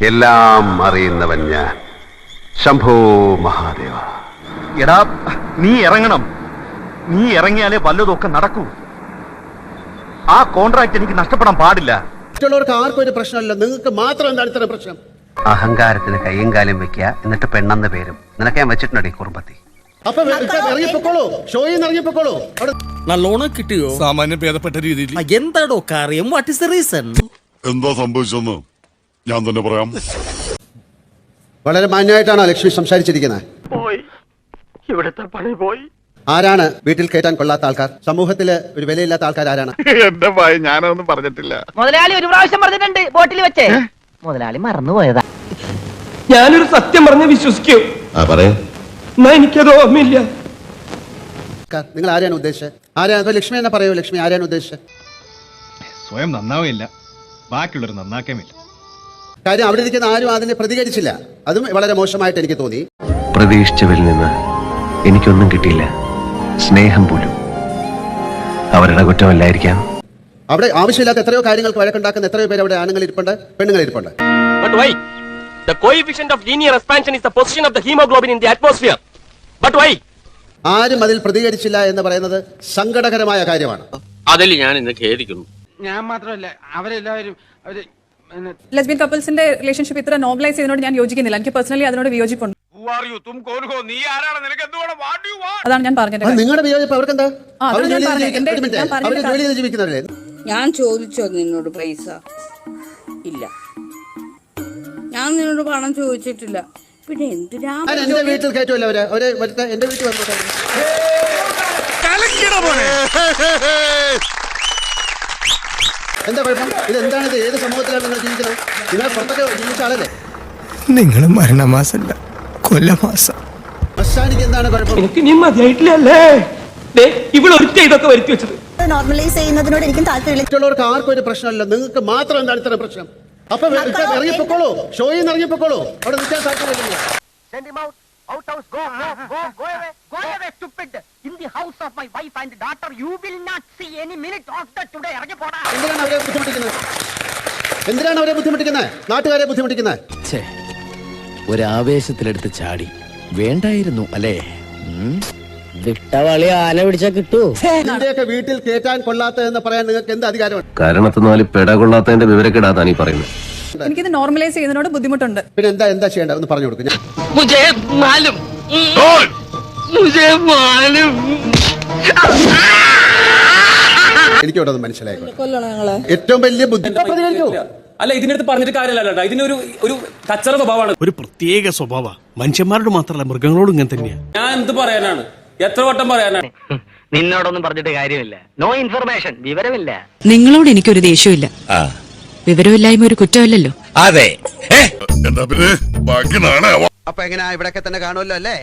എല്ലാം അറിയുന്നവൻ ഞാൻ. ശംഭോ മഹാദേവ. എടാ നീ ഇറങ്ങണം. നീ ഇറങ്ങിയാലേ വല്ലതൊക്കെ നടക്കൂ. ആ കോൺട്രാക്ട് എനിക്ക് നഷ്ടപ്പെടാൻ പാടില്ല. മറ്റുള്ളവർക്ക് ആർക്കും ഒരു പ്രശ്നമല്ല. നിങ്ങൾക്ക് മാത്രം എന്താണ് ഇത്ര പ്രശ്നം? അഹങ്കാരത്തിന് കയ്യും കാലും വെക്കുക എന്നിട്ട് പെണ്ണെന്ന പേരും. നിനക്ക് ഞാൻ വെച്ചിട്ടുണ്ടോ കുറുമ്പത്തി? അപ്പൊ ഇപ്പൊ ഇറങ്ങിപ്പോക്കോളൂ. ഷോയിൽ നിന്ന് ഇറങ്ങിപ്പോക്കോളൂ. നല്ലോണം കിട്ടിയോ? സാമാന്യം ഭേദപ്പെട്ട രീതിയിൽ. എന്താടോ കാര്യം വാട്ട് ഇസ് ദ റീസൺ എന്താ സംഭവിച്ചെന്ന്? ഞാൻ തന്നെ പറയാം. വളരെ മാന്യമായിട്ടാണോ ലക്ഷ്മി സംസാരിച്ചിരിക്കുന്നത്. ഇവിടുത്തെ പണി പോയി. ആരാണ് വീട്ടിൽ കയറ്റാൻ കൊള്ളാത്ത ആൾക്കാർ? സമൂഹത്തിൽ ഒരു വിലയില്ലാത്ത ആൾക്കാർ ആരാണ്? എന്റെ ഭയം ഞാനൊന്നും പറഞ്ഞിട്ടില്ല. മുതലാളി ഒരു പ്രാവശ്യം പറഞ്ഞിട്ടുണ്ട് ബോട്ടിൽ വെച്ചേ. മുതലാളി മറന്നുപോയതാ ഞാനൊരു സത്യം പറഞ്ഞ് വിശ്വസിക്കൂ. എനിക്കത് ഓർമ്മയില്ല? നിങ്ങൾ ആരെയാണ് ഉദ്ദേശിച്ചത്? ആരാ ലക്ഷ്മി എന്നെ പറയൂ ലക്ഷ്മി ആരെയാണ് ഉദ്ദേശിച്ചത്? സ്വയം നന്നാവില്ല. ബാക്കിയുള്ളവർ നന്നാക്കേമില്ല കാര്യം അവിടെ ഇരിക്കുന്ന ആരും അതിനെ പ്രതികരിച്ചില്ല. അതും വളരെ മോശമായിട്ട് എനിക്ക് തോന്നി. പ്രതീക്ഷിച്ചവരിൽ നിന്ന് എനിക്കൊന്നും കിട്ടിയില്ല. സ്നേഹം പോലും. അവരുടെ കുറ്റമല്ലായിരിക്കാം. അവിടെ ആവശ്യമില്ലാത്ത എത്രയോ കാര്യങ്ങൾക്ക് വഴക്കുണ്ടാക്കുന്ന എത്രയോ പേര് അവിടെ ആണുങ്ങൾ ഇരിപ്പുണ്ട് പെണ്ണുങ്ങൾ ഇരിപ്പുണ്ട്. But why? The coefficient of linear expansion is the position of the hemoglobin in the atmosphere. But why? ആരും അതിൽ പ്രതികരിച്ചില്ല എന്ന് പറയുന്നത് സങ്കടകരമായ കാര്യമാണ്. അതിൽ ഞാൻ ഇന്ന് ഖേദിക്കുന്നു. ഞാൻ മാത്രമല്ല അവരെല്ലാവരും അവർ ലെസ്ബിയൻ കപ്പിൾസിന്റെ റിലേഷൻഷിപ്പ് ഇത്ര നോർമലൈസ് ചെയ്തതിനോട് ഞാൻ യോജിക്കുന്നില്ല. എനിക്ക് പേഴ്സണലി അതിനോട് വിയോജിപ്പുണ്ട്. അതാണ് ഞാൻ പറഞ്ഞത് അത് നിങ്ങളുടെ വിയോജിപ്പ് അവർക്കെന്താ? ആ, അവർ അതാണ് ഞാൻ ജോലി പറഞ്ഞത്. ചെയ്ത് ജീവിക്കുന്നവരല്ലേ? ഞാൻ ചോദിച്ചോ നിന്നോട് പൈസ? ഇല്ല. ഞാൻ നിന്നോട് പണം ചോദിച്ചിട്ടില്ല. പിന്നെ എന്തിനാ എന്റെ വീട്ടിൽ കയറ്റുമല്ലോ അവർ? അവർ എന്റെ വീട്ടിൽ വന്നു എന്താ കുഴപ്പം? ഇത് എന്താണ് ഇത് ഏത് സമൂഹത്തിലാണ് നിങ്ങൾ ജീവിക്കുന്നത്? നിങ്ങൾ പുറത്തൊക്കെ ജീവിച്ച ആളല്ലേ? നിങ്ങൾ മരണമാസല്ല കൊല്ലമാസം. മസ്താനിക്ക് എന്താണ് കുഴപ്പം? എനിക്ക് നീ മതിയായിട്ടില്ലല്ലേ? ഇവിടെ ഒരുത്ത ഇതൊക്കെ വരുത്തി വെച്ചത്. നോർമലൈസ് ചെയ്യുന്നതിനോട് എനിക്കും താല്പര്യമില്ല. മറ്റുള്ളവർക്ക് ആർക്കും ഒരു പ്രശ്നമല്ല. നിങ്ങൾക്ക് മാത്രം എന്താണ് ഇത്ര പ്രശ്നം? അപ്പൊ ഇറങ്ങിപ്പോക്കോളൂ ഷോയിൽ നിന്ന് ഇറങ്ങിപ്പോക്കോളൂ അവിടെ നിൽക്കാൻ താല്പര്യമില്ല. Of my wife and daughter, you will not see any minute of the today. ഇറങ്ങി പോടാ. എന്തിനാണ് അവരെ ബുദ്ധിമുട്ടിക്കുന്നത്? എന്തിനാണ് അവരെ ബുദ്ധിമുട്ടിക്കുന്നത്? നാട്ടുകാരെ ബുദ്ധിമുട്ടിക്കുന്നത്? ഒരാവേശത്തിലെടുത്ത് ചാടി. വേണ്ടായിരുന്നു അല്ലേ? വിട്ടവളി ആന പിടിച്ചാ കിട്ടൂ. നിന്റെയൊക്കെ വീട്ടിൽ കേറ്റാൻ കൊള്ളാത്തതെന്ന് പറയാൻ നിങ്ങൾക്ക് എന്ത് അധികാരമാണ് കാരണത്തിനാല് പെട കൊള്ളാത്തതിന്റെ വിവരക്കെടാതാണ് ഈ പറയുന്നത്. എനിക്കിത് നോർമലൈസ് ചെയ്യുന്നതിനോട് ബുദ്ധിമുട്ടുണ്ട്. പിന്നെ എന്താ എന്താ ചെയ്യേണ്ടത്? ഒന്ന് പറഞ്ഞു കൊടുക്കും. ഞാൻ എനിക്ക് ഇവിടെ മനസ്സിലായിക്കോട്ടെ ഏറ്റവും വലിയ ബുദ്ധി. അല്ല ഇതിനടുത്ത് പറഞ്ഞിട്ട് കാര്യമല്ല ഇതിനൊരു ഒരു കച്ചറ സ്വഭാവമാണ്. ഒരു പ്രത്യേക സ്വഭാവ. മനുഷ്യന്മാരോട് മാത്രമല്ല മൃഗങ്ങളോടും ഇങ്ങനെ തന്നെയാ. ഞാൻ എന്ത് പറയാനാണ്? എത്ര വട്ടം പറയാനാണ്? നിന്നോടൊന്നും പറഞ്ഞിട്ട് കാര്യമില്ല. നോ ഇൻഫർമേഷൻ വിവരമില്ല. നിങ്ങളോട് എനിക്കൊരു ദേഷ്യമില്ല വിവരമില്ലായ്മ ഒരു കുറ്റമല്ലല്ലോ. അതെ. അപ്പൊ എങ്ങനെയാ ഇവിടൊക്കെ തന്നെ കാണുമല്ലോ അല്ലേ?